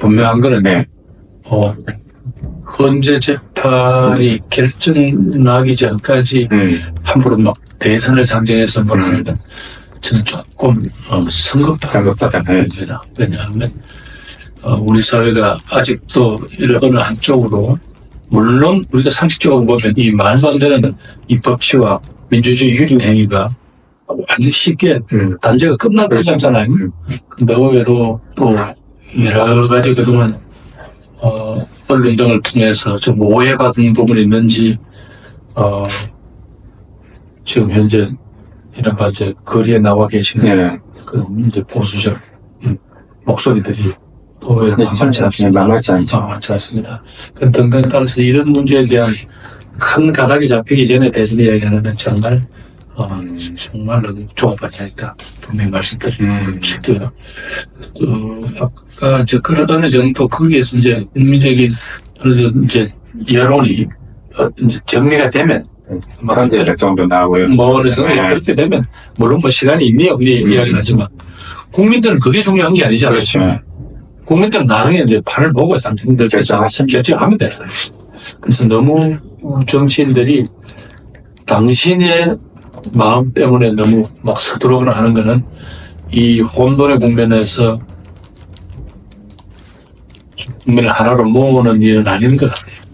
분명한 거는 네. 어, 헌재 재판이 결정나기 전까지 음. 함부로 막 대선을 상정해서 뭘 하는 건 저는 조금 어, 성급하다 성급하다. 네. 봅니다. 왜냐하면 어, 우리 사회가 아직도 이런 어느 한쪽으로 물론 우리가 상식적으로 보면 이 말도 안 되는 이 법치와 민주주의 유린 행위가 완전 쉽게 음. 단죄가 끝나고 그렇죠. 음. 근데 의외로 또 여러 가지 그동안 어, 언론 등을 통해서 좀 오해받은 부분이 있는지 어, 지금 현재 이른바 이제 거리에 나와 계시는 네. 그 이제 보수적 음, 목소리들이 또 네, 만만치 네, 않습니다. 만만치 않죠. 만만치 않습니다. 그 등등에 따라서 이런 문제에 대한 큰 가닥이 잡히기 전에 대선 이야기하는 정말 어, 정말 너무 조합한 이야기다. 분명히 말씀드리고 음. 싶고요. 그 아까 이제 그 어느 정도 거기에서 이제 국민적인 이제 여론이 어, 이제 정리가 되면 막 현재 정도 나오고요. 뭐 어느 정도 네. 그렇게 되면 물론 뭐 시간이 있니 없니 음. 이야기는 하지만 국민들은 그게 중요한 게 아니잖아요. 그렇죠. 국민들은 나중에 이제 판을 보고 당신들께서 결정하시면 결정하면 되는 거예요. 그래서 너무 정치인들이 당신의 마음 때문에 너무 막 서두르거나 하는 거는 이 혼돈의 국면에서 국민을 하나로 모으는 일은 아닌 것 같아요.